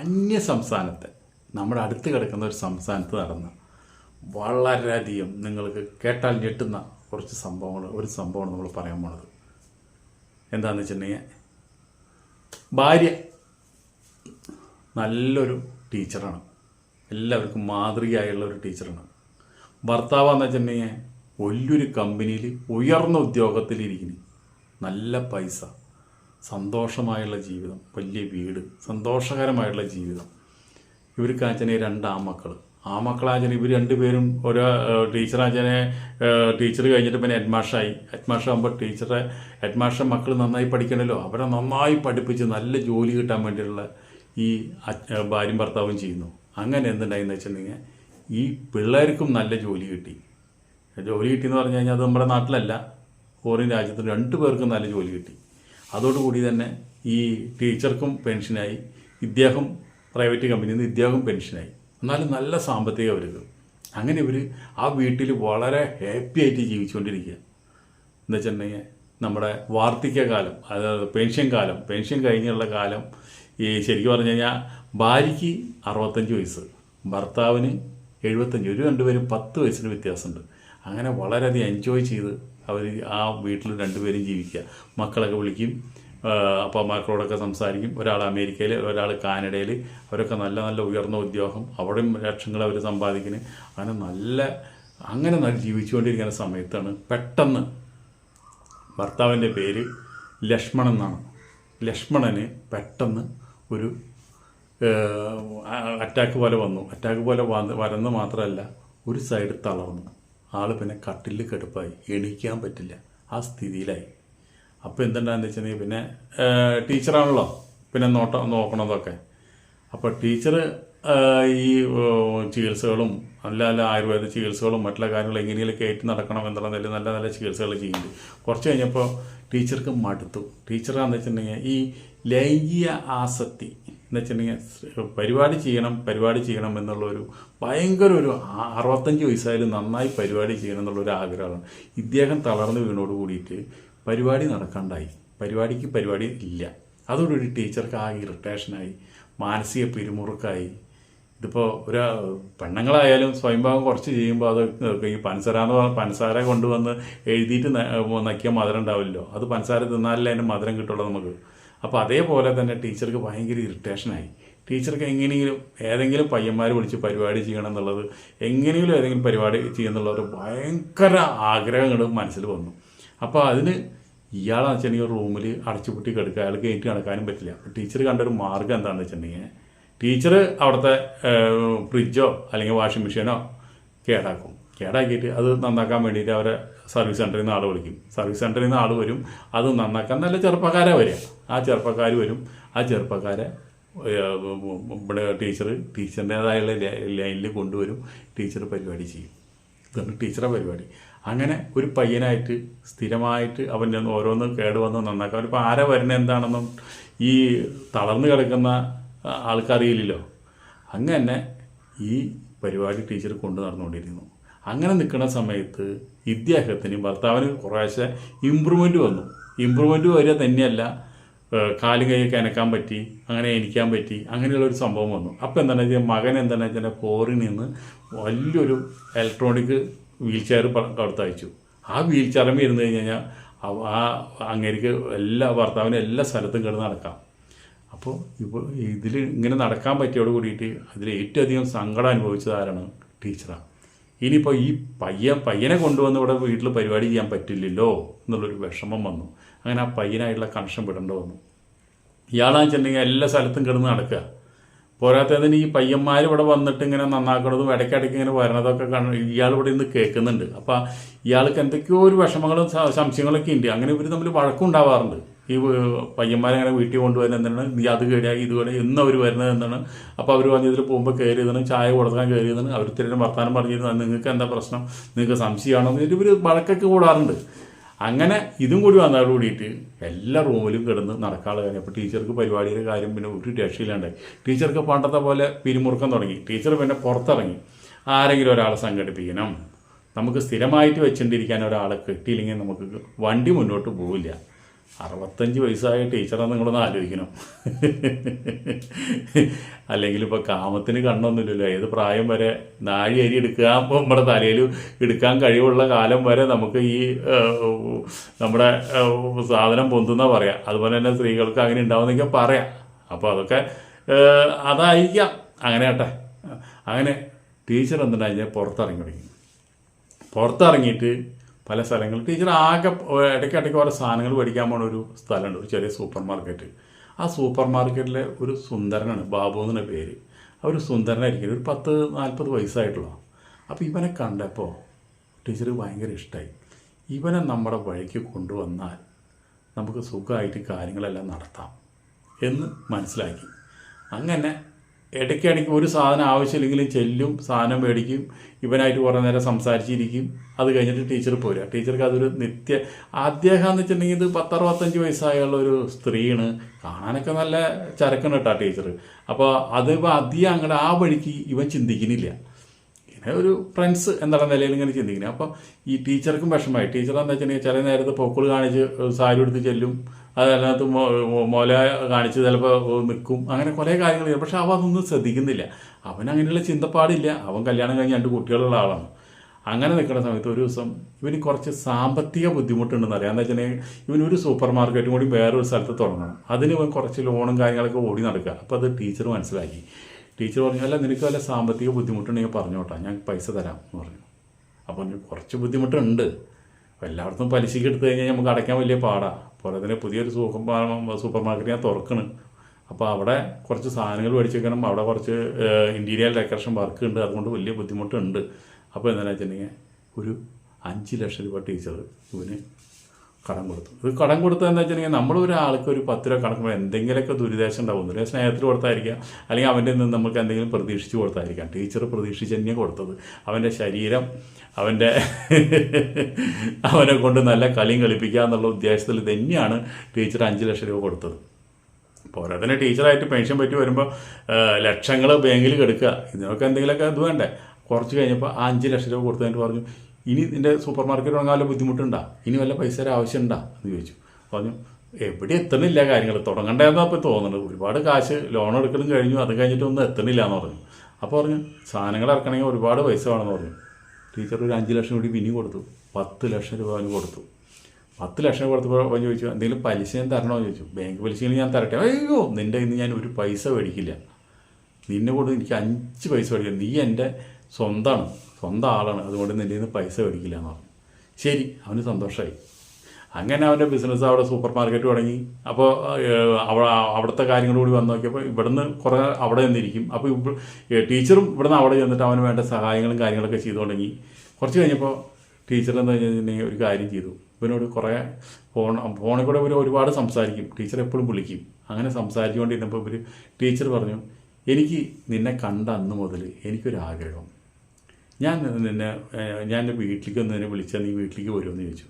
അന്യ സംസ്ഥാനത്ത് നമ്മുടെ അടുത്ത് കിടക്കുന്ന ഒരു സംസ്ഥാനത്ത് നടന്ന വളരെയധികം നിങ്ങൾക്ക് കേട്ടാൽ ഞെട്ടുന്ന കുറച്ച് സംഭവങ്ങൾ ഒരു സംഭവമാണ് നമ്മൾ പറയാൻ പോണത്. എന്താണെന്ന് വെച്ചിട്ടുണ്ടെങ്കിൽ ഭാര്യ നല്ലൊരു ടീച്ചറാണ്. എല്ലാവർക്കും മാതൃകയായുള്ള ഒരു ടീച്ചറാണ്. ഭർത്താവെന്ന് വെച്ചിട്ടുണ്ടെങ്കിൽ വലിയൊരു കമ്പനിയിൽ ഉയർന്ന ഉദ്യോഗത്തിലിരിക്കുന്നു. നല്ല പൈസ. സന്തോഷമായുള്ള ജീവിതം വലിയ വീട് സന്തോഷകരമായുള്ള ജീവിതം. ഇവർക്ക് ആച്ചനെ രണ്ട് ആമക്കൾ ആമക്കളാച്ചനെ ഇവർ രണ്ടുപേരും ഓരോ ടീച്ചറാച്ചനെ ടീച്ചർ കഴിഞ്ഞിട്ട് പിന്നെ ഹെഡ് മാഷായി ആകുമ്പോൾ മാഷാകുമ്പോൾ ടീച്ചറെ ഹെഡ് മാഷ മക്കൾ നന്നായി പഠിക്കണമല്ലോ അവരെ നന്നായി പഠിപ്പിച്ച് നല്ല ജോലി കിട്ടാൻ വേണ്ടിയുള്ള ഈ ഭാര്യയും ഭർത്താവും ചെയ്യുന്നു. അങ്ങനെ എന്തുണ്ടായെന്ന് വെച്ചിട്ടുണ്ടെങ്കിൽ ഈ പിള്ളേർക്കും നല്ല ജോലി കിട്ടി. ജോലി കിട്ടിയെന്ന് പറഞ്ഞു കഴിഞ്ഞാൽ അത് നമ്മുടെ നാട്ടിലല്ല. ഫോറിൻ രാജ്യത്ത് രണ്ടു പേർക്കും നല്ല ജോലി കിട്ടി. അതോടുകൂടി തന്നെ ഈ ടീച്ചർക്കും പെൻഷനായി ഇദ്ദേഹം പ്രൈവറ്റ് കമ്പനിയിൽ നിന്ന് ഇദ്ദേഹം പെൻഷനായി. എന്നാലും നല്ല സാമ്പത്തിക അവർക്ക് അങ്ങനെ ഇവർ ആ വീട്ടിൽ വളരെ ഹാപ്പി ആയിട്ട് ജീവിച്ചുകൊണ്ടിരിക്കുക. എന്ന് വെച്ചിട്ടുണ്ടെങ്കിൽ നമ്മുടെ വാർദ്ധക്യകാലം അതായത് പെൻഷൻ കാലം പെൻഷൻ കഴിഞ്ഞുള്ള കാലം ഈ ശരിക്കും പറഞ്ഞു കഴിഞ്ഞാൽ ഭാര്യയ്ക്ക് അറുപത്തഞ്ച് വയസ്സ് ഭർത്താവിന് എഴുപത്തഞ്ച് ഒരു രണ്ടുപേരും പത്ത് വയസ്സിന് വ്യത്യാസമുണ്ട്. അങ്ങനെ വളരെയധികം എൻജോയ് ചെയ്ത് അവർ ആ വീട്ടിൽ രണ്ടുപേരും ജീവിക്കുക. മക്കളൊക്കെ വിളിക്കും അപ്പോൾ മക്കളോടൊക്കെ സംസാരിക്കും. ഒരാൾ അമേരിക്കയിൽ ഒരാൾ കാനഡയിൽ അവരൊക്കെ നല്ല നല്ല ഉയർന്ന ഉദ്യോഗം. അവിടെയും ലക്ഷങ്ങൾ അവർ സമ്പാദിക്കുന്നു അങ്ങനെ നല്ല അങ്ങനെ ജീവിച്ചുകൊണ്ടിരിക്കുന്ന സമയത്താണ് പെട്ടെന്ന് ഭർത്താവിന്റെ പേര് ലക്ഷ്മണൻ എന്നാണ്. ലക്ഷ്മണന് പെട്ടെന്ന് ഒരു അറ്റാക്ക് പോലെ വന്നു. അറ്റാക്ക് പോലെ വന്ന് മാത്രമല്ല ഒരു സൈഡ് തളർന്നു. ആൾ പിന്നെ കട്ടിലിൽ കെടുപ്പായി. എണീക്കാൻ പറ്റില്ല. ആ സ്ഥിതിയിലായി. അപ്പോൾ എന്തുണ്ടാന്ന് വെച്ചിട്ടുണ്ടെങ്കിൽ പിന്നെ ടീച്ചറാണല്ലോ പിന്നെ നോട്ട നോക്കണതൊക്കെ. അപ്പോൾ ടീച്ചർ ഈ ചികിത്സകളും നല്ല നല്ല ആയുർവേദ ചികിത്സകളും മറ്റുള്ള കാര്യങ്ങളും എങ്ങനെയെങ്കിലും കയറ്റി നടക്കണം എന്നുള്ള നല്ല നല്ല നല്ല ചികിത്സകൾ ചെയ്യുന്നുണ്ട്. കുറച്ച് കഴിഞ്ഞപ്പോൾ ടീച്ചർക്ക് മടുത്തു. ടീച്ചറാന്ന് വെച്ചിട്ടുണ്ടെങ്കിൽ ഈ ലൈംഗിക ആസക്തി എന്ന് വെച്ചിട്ടുണ്ടെങ്കിൽ പരിപാടി ചെയ്യണം പരിപാടി ചെയ്യണം എന്നുള്ളൊരു ഭയങ്കര ഒരു അറുപത്തഞ്ച് വയസ്സായാലും നന്നായി പരിപാടി ചെയ്യണം എന്നുള്ളൊരു ആഗ്രഹമാണ്. ഇദ്ദേഹം തളർന്നു വീണോട് കൂടിയിട്ട് പരിപാടി നടക്കാണ്ടായി. പരിപാടിക്ക് പരിപാടി ഇല്ല. അതോടുകൂടി ടീച്ചർക്ക് ആകെ ഇറിറ്റേഷനായി മാനസിക പിരിമുറുക്കായി. ഇതിപ്പോൾ ഒരു പെണ്ണുങ്ങളായാലും സ്വയംഭാവം കുറച്ച് ചെയ്യുമ്പോൾ അത് ഈ പനസാര എന്ന് പറഞ്ഞാൽ പനസാര കൊണ്ടുവന്ന് എഴുതിയിട്ട് നക്കിയ മധുരം ഉണ്ടാവില്ലല്ലോ. അത് പനസാര തിന്നാലല്ലേ അതിന് മധുരം കിട്ടുള്ളൂ നമുക്ക്. അപ്പോൾ അതേപോലെ തന്നെ ടീച്ചർക്ക് ഭയങ്കര ഇറിറ്റേഷനായി ടീച്ചർക്ക് എങ്ങനെയെങ്കിലും ഏതെങ്കിലും പയ്യന്മാർ വിളിച്ച് പരിപാടി ചെയ്യണം എന്നുള്ളത് എങ്ങനെയെങ്കിലും ഏതെങ്കിലും പരിപാടി ചെയ്യുന്നുള്ള ഒരു ഭയങ്കര ആഗ്രഹങ്ങൾ മനസ്സിൽ വന്നു. അപ്പോൾ അതിന് ഇയാളെന്ന് വെച്ചിട്ടുണ്ടെങ്കിൽ റൂമിൽ അടച്ചുപൂട്ടി കിടക്കുക. അയാൾക്ക് കയറ്റി നടക്കാനും പറ്റില്ല. അപ്പോൾ ടീച്ചർ കണ്ടൊരു മാർഗം എന്താണെന്ന് വെച്ചിട്ടുണ്ടെങ്കിൽ ടീച്ചർ അവിടുത്തെ ഫ്രിഡ്ജോ അല്ലെങ്കിൽ വാഷിംഗ് മെഷീനോ കേടാക്കും. കേടാക്കിയിട്ട് അത് നന്നാക്കാൻ വേണ്ടിയിട്ട് അവരെ സർവീസ് സെന്ററിൽ നിന്ന് ആൾ വിളിക്കും. സർവീസ് സെന്ററിൽ നിന്ന് ആൾ വരും. അത് നന്നാക്കാൻ നല്ല ചെറുപ്പക്കാരെ വരിക. ആ ചെറുപ്പക്കാർ വരും. ആ ചെറുപ്പക്കാരെ ഇവിടെ ടീച്ചർ ടീച്ചറിന്റേതായുള്ള ലൈനിൽ കൊണ്ടുവരും. ടീച്ചർ പരിപാടി ചെയ്യും. ഇതാണ് ടീച്ചറെ പരിപാടി. അങ്ങനെ ഒരു പയ്യനായിട്ട് സ്ഥിരമായിട്ട് അവന്റെ ഓരോന്ന് കേടുവന്ന് നന്നാക്കാം ഇപ്പോൾ ആരാ വരുന്നത് എന്താണെന്നും ഈ തളർന്നു കിടക്കുന്ന ആൾക്കറിയില്ലല്ലോ. അങ്ങനെ ഈ പരിപാടി ടീച്ചർ കൊണ്ടു നടന്നുകൊണ്ടിരുന്നു അങ്ങനെ നിൽക്കുന്ന സമയത്ത് ഇദ്ദേഹത്തിന് ഭർത്താവിന് കുറേശ്ശെ ഇമ്പ്രൂവ്മെന്റ് വന്നു. ഇമ്പ്രൂവ്മെന്റ് വരിക തന്നെയല്ല. കാലും കൈയൊക്കെ അനക്കാൻ പറ്റി അങ്ങനെ എനിക്കാൻ പറ്റി അങ്ങനെയുള്ള ഒരു സംഭവം വന്നു. അപ്പോൾ എന്താണെന്ന് വെച്ചാൽ മകൻ എന്താണെന്ന് വെച്ചാൽ ഫോറിൽ നിന്ന് വലിയൊരു ഇലക്ട്രോണിക് വീൽ ചെയർ കൊടുത്തയച്ചു ആ വീൽ ചെയറിൽ ഇരുന്ന് കഴിഞ്ഞ് കഴിഞ്ഞാൽ ആ അങ്ങേക്ക് എല്ലാ ഭർത്താവിനും എല്ലാ സ്ഥലത്തും കിടന്ന് നടക്കാം. അപ്പോൾ ഇപ്പോൾ ഇതിൽ ഇങ്ങനെ നടക്കാൻ പറ്റിയോട് കൂടിയിട്ട് അതിൽ ഏറ്റവും അധികം സങ്കടം അനുഭവിച്ചത് ആരാണ്? ടീച്ചറാണ് ഇനിയിപ്പോൾ ഈ പയ്യ പയ്യനെ കൊണ്ടുവന്ന് ഇവിടെ വീട്ടിൽ പരിപാടി ചെയ്യാൻ പറ്റില്ലല്ലോ എന്നുള്ളൊരു വിഷമം വന്നു. അങ്ങനെ ആ പയ്യനായിട്ടുള്ള കണക്ഷൻ വിടേണ്ട വന്നു. ഇയാളാന്ന് വെച്ചിട്ടുണ്ടെങ്കിൽ എല്ലാ സ്ഥലത്തും കിടന്ന് നടക്കുക. പോരാത്തതിന് ഈ പയ്യന്മാർ ഇവിടെ വന്നിട്ട് ഇങ്ങനെ നന്നാക്കണതും ഇടയ്ക്കിടയ്ക്ക് ഇങ്ങനെ വരണതൊക്കെ കണ്ട് ഇയാൾ ഇവിടെ നിന്ന് കേൾക്കുന്നുണ്ട്. അപ്പോൾ ഇയാൾക്ക് എന്തൊക്കെയോ ഒരു വിഷമങ്ങളും സംശയങ്ങളൊക്കെ ഉണ്ട്. അങ്ങനെ ഇവർ തമ്മിൽ വഴക്കുണ്ടാവാറുണ്ട് ഈ പയ്യന്മാരെ അങ്ങനെ വീട്ടിൽ കൊണ്ടുവരുന്ന എന്താണ്? നീ അത് കേടിയാക്കി ഇത് കേടി എന്ന് അവർ വരുന്നത് എന്താണ്? അപ്പോൾ അവർ വന്നിതിൽ പോകുമ്പോൾ കയറിയതാണ് ചായ കൊടുക്കാൻ കയറിയതാണ് അവർ തിരിച്ചും വർത്തമാനം പറഞ്ഞിരുന്നു. നിങ്ങൾക്ക് എന്താ പ്രശ്നം? നിങ്ങൾക്ക് സംശയമാണോ? എന്ന് ഇവർ വഴക്കൊക്കെ കൂടാറുണ്ട്. അങ്ങനെ ഇതും കൂടി വന്നതോട് കൂടിയിട്ട് എല്ലാ റൂമിലും കിടന്ന് നടക്കാനുള്ള കാര്യം. അപ്പോൾ ടീച്ചർക്ക് പരിപാടിയുടെ കാര്യം പിന്നെ ഒരു രക്ഷയില്ലാണ്ടായി ടീച്ചർക്ക് പണ്ടത്തെ പോലെ പിരിമുറുക്കം തുടങ്ങി. ടീച്ചർ പിന്നെ പുറത്തിറങ്ങി. ആരെങ്കിലും ഒരാളെ സംഘടിപ്പിക്കണം. നമുക്ക് സ്ഥിരമായിട്ട് വെച്ചുകൊണ്ടിരിക്കാൻ ഒരാളെ കിട്ടിയില്ലെങ്കിൽ നമുക്ക് വണ്ടി മുന്നോട്ട് പോവില്ല. അറുപത്തഞ്ച് വയസ്സായ ടീച്ചറെ നിങ്ങളൊന്ന് ആലോചിക്കണം. അല്ലെങ്കിൽ ഇപ്പോൾ കാമത്തിന് കണ്ണൊന്നുമില്ലല്ലോ. ഏത് പ്രായം വരെ നാഴി അരി എടുക്കാൻ നമ്മുടെ തലയിൽ എടുക്കാൻ കഴിവുള്ള കാലം വരെ നമുക്ക് ഈ നമ്മുടെ സാധനം പൊന്തുന്ന പറയാം. അതുപോലെ തന്നെ സ്ത്രീകൾക്ക് അങ്ങനെ ഉണ്ടാവുന്നെങ്കിൽ പറയാം. അപ്പോൾ അതൊക്കെ അതായിരിക്കാം. അങ്ങനെ ആട്ടെ. അങ്ങനെ ടീച്ചർ കഴിഞ്ഞാൽ പുറത്തിറങ്ങി തുടങ്ങി പുറത്തിറങ്ങിയിട്ട് പല സ്ഥലങ്ങളിൽ ടീച്ചർ ആകെ ഇടയ്ക്ക് ഇടയ്ക്ക് ഓരോ സാധനങ്ങൾ മേടിക്കാൻ പോണ ഒരു സ്ഥലമുണ്ട് ഒരു ചെറിയ സൂപ്പർ മാർക്കറ്റ് ആ സൂപ്പർ മാർക്കറ്റിലെ ഒരു സുന്ദരനാണ് ബാബു എന്ന പേര്. ആ ഒരു സുന്ദരനായിരിക്കും ഒരു പത്ത് നാൽപ്പത് വയസ്സായിട്ടുള്ള അപ്പോൾ ഇവനെ കണ്ടപ്പോൾ ടീച്ചർ ഭയങ്കര ഇഷ്ടമായി ഇവനെ നമ്മുടെ വഴിക്ക് കൊണ്ടുവന്നാൽ നമുക്ക് സുഖമായിട്ട് കാര്യങ്ങളെല്ലാം നടത്താം എന്ന് മനസ്സിലാക്കി. അങ്ങനെ ഇടയ്ക്കിടയ്ക്ക് ഒരു സാധനം ആവശ്യമില്ലെങ്കിലും ചെല്ലും സാധനം മേടിക്കും ഇവനായിട്ട് കുറേ നേരം സംസാരിച്ചിരിക്കും. അത് കഴിഞ്ഞിട്ട് ടീച്ചർ പോരുക. ടീച്ചർക്ക് അതൊരു നിത്യ അദ്ദേഹം എന്ന് വെച്ചിട്ടുണ്ടെങ്കിൽ ഇത് പത്തറുപത്തഞ്ച് വയസ്സായുള്ള ഒരു സ്ത്രീയാണ്. കാണാനൊക്കെ നല്ല ചരക്കാണ് കേട്ടോ ടീച്ചർ അപ്പോൾ അത് ഇപ്പം അധികം അങ്ങനെ ആ വഴിക്ക് ഇവൻ ചിന്തിക്കുന്നില്ല. ഇങ്ങനെ ഒരു ഫ്രണ്ട്സ് എന്നുള്ള നിലയിൽ ഇങ്ങനെ ചിന്തിക്കുന്നത് അപ്പോൾ ഈ ടീച്ചർക്കും വിഷമമായി. ടീച്ചർ എന്താ വെച്ചിട്ടുണ്ടെങ്കിൽ ചില നേരത്ത് പൊക്കിൾ കാണിച്ച് സാരി എടുത്ത് ചെല്ലും. അതിനകത്ത് മോല മുല കാണിച്ച് ചിലപ്പോൾ നിൽക്കും. അങ്ങനെ കുറേ കാര്യങ്ങൾ ചെയ്യും. പക്ഷെ അവ അതൊന്നും ശ്രദ്ധിക്കുന്നില്ല. അവൻ അങ്ങനെയുള്ള ചിന്തപ്പാടില്ല. അവൻ കല്യാണം കഴിഞ്ഞ് രണ്ട് കുട്ടികളുള്ള ആളാണ്. അങ്ങനെ നിൽക്കുന്ന സമയത്ത് ഒരു ദിവസം ഇവന് കുറച്ച് സാമ്പത്തിക ബുദ്ധിമുട്ടുണ്ടെന്ന് അറിയാം. എന്താ വെച്ചിട്ടുണ്ടെങ്കിൽ ഇവൻ ഒരു സൂപ്പർ മാർക്കറ്റും കൂടി വേറൊരു സ്ഥലത്ത് തുടങ്ങണം. അതിന് ഇവൻ കുറച്ച് ലോണും കാര്യങ്ങളൊക്കെ ഓടി നടക്കുക. അപ്പോൾ അത് ടീച്ചർ മനസ്സിലാക്കി. ടീച്ചർ പറഞ്ഞു അല്ല നിനക്ക് വല്ല സാമ്പത്തിക ബുദ്ധിമുട്ടുണ്ടെങ്കിൽ പറഞ്ഞോട്ടാ ഞാൻ പൈസ തരാം എന്ന് പറഞ്ഞു. അപ്പോൾ കുറച്ച് ബുദ്ധിമുട്ടുണ്ട്. അപ്പോൾ എല്ലായിടത്തും പലിശയ്ക്ക് എടുത്തു കഴിഞ്ഞാൽ നമുക്ക് അടയ്ക്കാൻ വലിയ പാടാ. അതിന് പുതിയൊരു സൂപ്പർ സൂപ്പർ മാർക്കറ്റ് ഞാൻ തുറക്കണം. അപ്പോൾ അവിടെ കുറച്ച് സാധനങ്ങൾ മേടിച്ച് വെക്കണം അവിടെ കുറച്ച് ഇന്റീരിയർ ഡെക്കറേഷൻ വർക്ക് ഉണ്ട്. അതുകൊണ്ട് വലിയ ബുദ്ധിമുട്ടുണ്ട്. അപ്പോൾ എന്താണെന്ന് വെച്ചിട്ടുണ്ടെങ്കിൽ ഒരു അഞ്ച് ലക്ഷം രൂപ ടീച്ചർ ഇവന് കടം കൊടുത്തു. ഇത് കടം കൊടുത്തത് എന്താ വെച്ചിട്ടുണ്ടെങ്കിൽ നമ്മൾ ഒരാൾക്ക് ഒരു പത്ത് രൂപ കണക്കുമ്പോൾ എന്തെങ്കിലുമൊക്കെ ദുരിതാശം ഉണ്ടാവും. ഒരു സ്നേഹത്തിൽ കൊടുത്തായിരിക്കാം. അല്ലെങ്കിൽ അവന്റെ നിന്ന് നമുക്ക് എന്തെങ്കിലും പ്രതീക്ഷിച്ച് കൊടുത്തായിരിക്കാം. ടീച്ചർ പ്രതീക്ഷിച്ച് തന്നെയാണ് കൊടുത്തത്. അവന്റെ ശരീരം അവന്റെ അവനെ കൊണ്ട് നല്ല കളിയും കളിപ്പിക്കുക എന്നുള്ള ഉദ്ദേശത്തിൽ തന്നെയാണ് ടീച്ചർ അഞ്ച് ലക്ഷം രൂപ കൊടുത്തത്. പോരാത്തന്നെ ടീച്ചറായിട്ട് പെൻഷൻ പറ്റി വരുമ്പോൾ ലക്ഷങ്ങൾ ബാങ്കിൽ കെടുക്കുക. ഇതിനൊക്കെ എന്തെങ്കിലുമൊക്കെ ഇത് വേണ്ടേ? കുറച്ച് കഴിഞ്ഞപ്പോൾ ആ അഞ്ച് ലക്ഷം രൂപ കൊടുത്തതിന് പറഞ്ഞു ഇനി നിന്റെ സൂപ്പർ മാർക്കറ്റ് തുടങ്ങാൻ ബുദ്ധിമുട്ടുണ്ടാ? ഇനി വല്ല പൈസയുടെ ആവശ്യമുണ്ടാ? എന്ന് ചോദിച്ചു. പറഞ്ഞു എവിടെ എത്തണില്ല കാര്യങ്ങൾ തുടങ്ങണ്ടേന്നാ ഇപ്പോൾ തോന്നുന്നത് ഒരുപാട് കാശ് ലോൺ എടുക്കലും കഴിഞ്ഞു. അത് കഴിഞ്ഞിട്ടൊന്നും എത്തണില്ല എന്ന് പറഞ്ഞു. അപ്പോൾ പറഞ്ഞു സാധനങ്ങൾ ഇറക്കണമെങ്കിൽ ഒരുപാട് പൈസ വേണമെന്ന് പറഞ്ഞു. ടീച്ചർ ഒരു അഞ്ച് ലക്ഷം കൂടി പിന്നെയും കൊടുത്തു. പത്ത് ലക്ഷം രൂപ അവന് കൊടുത്തു. പത്ത് ലക്ഷം കൊടുത്തപ്പോൾ അവൻ ചോദിച്ചു എന്തെങ്കിലും പലിശ ഞാൻ തരണോ? എന്ന് ചോദിച്ചു. ബാങ്ക് പലിശയിൽ ഞാൻ തരട്ടെ. അയ്യോ നിന്റെ ഇന്ന് ഞാൻ ഒരു പൈസ മേടിക്കില്ല. നിന്നെ കൊണ്ട് എനിക്ക് അഞ്ച് പൈസ മേടിക്കില്ല നീ എന്റെ സ്വന്തമാണ് സ്വന്തം ആളാണ്. അതുകൊണ്ട് നിന്റെ നിന്ന് പൈസ മേടിക്കില്ല എന്ന് പറഞ്ഞു. ശരി അവന് സന്തോഷമായി അങ്ങനെ അവന്റെ ബിസിനസ് അവിടെ സൂപ്പർ മാർക്കറ്റ് തുടങ്ങി അപ്പോൾ അവിടെ അവിടുത്തെ കാര്യങ്ങൾ കൂടി വന്നു നോക്കിയപ്പോൾ ഇവിടുന്ന് കുറേ അവിടെ നിന്നിരിക്കും. അപ്പോൾ ടീച്ചറും ഇവിടുന്ന് അവിടെ ചെന്നിട്ട് അവന് വേണ്ട സഹായങ്ങളും കാര്യങ്ങളൊക്കെ ചെയ്തു തുടങ്ങി. കുറച്ച് കഴിഞ്ഞപ്പോൾ ടീച്ചർ എന്താ കഴിഞ്ഞിട്ടുണ്ടെങ്കിൽ ഒരു കാര്യം ചെയ്തു. ഇവനോട് കുറേ ഫോൺ ഫോണിൽ കൂടെ ഇവർ ഒരുപാട് സംസാരിക്കും. ടീച്ചർ എപ്പോഴും വിളിക്കും. അങ്ങനെ സംസാരിച്ചുകൊണ്ടിരുന്നപ്പോൾ ഇവർ ടീച്ചർ പറഞ്ഞു എനിക്ക് നിന്നെ കണ്ട അന്ന് മുതൽ എനിക്കൊരാഗ്രഹം. ഞാൻ നിന്നെ ഞാൻ എന്റെ വീട്ടിലേക്ക് ഒന്ന് നിന്നെ വിളിച്ചാൽ നീ വീട്ടിലേക്ക് വരുമെന്ന് ചോദിച്ചു.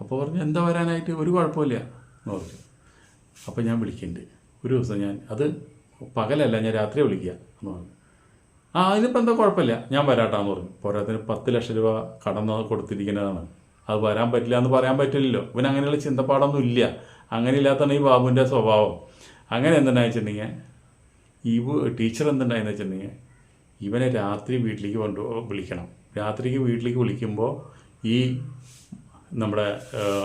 അപ്പോൾ പറഞ്ഞു എന്താ വരാനായിട്ട്? ഒരു കുഴപ്പമില്ല. എന്ന് പറഞ്ഞു. അപ്പോൾ ഞാൻ വിളിക്കുന്നുണ്ട്. ഒരു ദിവസം ഞാൻ അത് പകലല്ല ഞാൻ രാത്രി വിളിക്കുക. എന്ന് പറഞ്ഞു. ആ അതിനിപ്പോൾ എന്താ കുഴപ്പമില്ല ഞാൻ വരാട്ടാന്ന് പറഞ്ഞു. പോരാത്തിന് പത്ത് ലക്ഷം രൂപ കടന്ന് കൊടുത്തിരിക്കുന്നതാണ്. അത് വരാൻ പറ്റില്ല എന്ന് പറയാൻ പറ്റില്ലല്ലോ. ഇവൻ അങ്ങനെയുള്ള ചിന്തപ്പാടൊന്നും ഇല്ല. അങ്ങനെ ഇല്ലാത്തതാണ് ഈ ബാബുവിന്റെ സ്വഭാവം. അങ്ങനെ എന്തുണ്ടായെന്ന് വെച്ചിട്ടുണ്ടെങ്കിൽ ഈ ടീച്ചർ എന്തുണ്ടായെന്ന് വെച്ചിട്ടുണ്ടെങ്കിൽ ഇവനെ രാത്രി വീട്ടിലേക്ക് കൊണ്ടു വിളിക്കണം. രാത്രിക്ക് വീട്ടിലേക്ക് വിളിക്കുമ്പോൾ ഈ നമ്മുടെ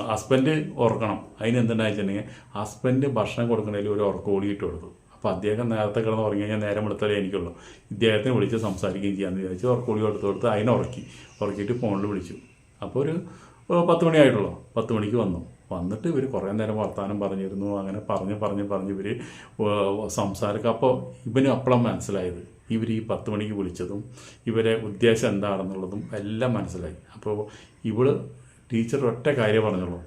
ഹസ്ബൻഡ് ഉറക്കണം അതിന് എന്തുണ്ടായി വെച്ചിട്ടുണ്ടെങ്കിൽ ഹസ്ബൻഡ് ഭക്ഷണം കൊടുക്കണമെങ്കിൽ ഒരു ഉറക്കം ഇട്ട് കൊടുത്തു. അപ്പോൾ അദ്ദേഹം നേരത്തെ കിടന്ന് ഉറങ്ങി കഴിഞ്ഞാൽ നേരം എടുത്താലേ എനിക്കുള്ളൂ. ഇദ്ദേഹത്തിന് വിളിച്ച് സംസാരിക്കുകയും ചെയ്യാമെന്ന് വിചാരിച്ച് ഉറക്കോടി കൊടുത്ത് കൊടുത്ത് അതിനെ ഉറക്കി. ഉറക്കിയിട്ട് ഫോണിൽ വിളിച്ചു. അപ്പോൾ ഒരു പത്ത് മണിയായിട്ടുള്ളൂ. പത്ത് മണിക്ക് വന്നു. വന്നിട്ട് ഇവർ കുറേ നേരം വർത്തമാനം പറഞ്ഞിരുന്നു. അങ്ങനെ പറഞ്ഞ് പറഞ്ഞ് പറഞ്ഞ് ഇവർ സംസാരിക്കുക അപ്പോൾ ഇവന് അപ്പോഴാണ് മനസ്സിലായത്. ഇവർ ഈ പത്ത് മണിക്ക് വിളിച്ചതും ഇവരെ ഉദ്ദേശം എന്താണെന്നുള്ളതും എല്ലാം മനസ്സിലായി. അപ്പോൾ ഇവൾ ടീച്ചർ ഒറ്റ കാര്യം പറഞ്ഞുള്ളൂ.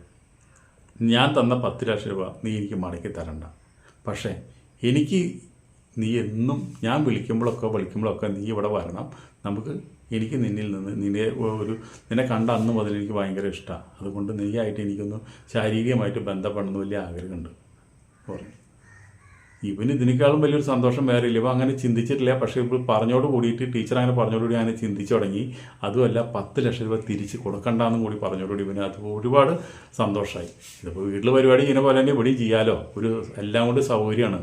ഞാൻ തന്ന പത്ത് ലക്ഷം രൂപ നീ എനിക്ക് മടക്കി തരണ്ട. പക്ഷേ എനിക്ക് നീ എന്നും ഞാൻ വിളിക്കുമ്പോഴൊക്കെ വിളിക്കുമ്പോഴൊക്കെ നീ ഇവിടെ വരണം. നമുക്ക് എനിക്ക് നിന്നിൽ നിന്ന് നിന്നെ ഒരു നിന്നെ കണ്ട അന്ന് മുതൽ എനിക്ക് ഭയങ്കര ഇഷ്ടമാണ് അതുകൊണ്ട് നീയായിട്ട് എനിക്കൊന്ന് ശാരീരികമായിട്ട് ബന്ധപ്പെടണമെന്ന് വലിയ ആഗ്രഹമുണ്ട്. പറഞ്ഞു ഇവന് ഇതിനേക്കാളും വലിയൊരു സന്തോഷം വേറെ ഇല്ല. ഇവ അങ്ങനെ ചിന്തിച്ചിട്ടില്ല. പക്ഷേ ഇപ്പോൾ പറഞ്ഞോട് കൂടിയിട്ട് ടീച്ചർ അങ്ങനെ പറഞ്ഞോട് കൂടി അങ്ങനെ ചിന്തിച്ചു തുടങ്ങി. അതുമല്ല പത്ത് ലക്ഷം രൂപ തിരിച്ച് കൊടുക്കണ്ടെന്നും കൂടി പറഞ്ഞോട് കൂടി ഇവന് അത് ഒരുപാട് സന്തോഷമായി ഇതിപ്പോൾ വീട്ടിൽ പരിപാടി ഇങ്ങനെ പോലെ തന്നെ ഇവിടെയും ചെയ്യാലോ? ഒരു എല്ലാം കൊണ്ട് സൗകര്യമാണ്.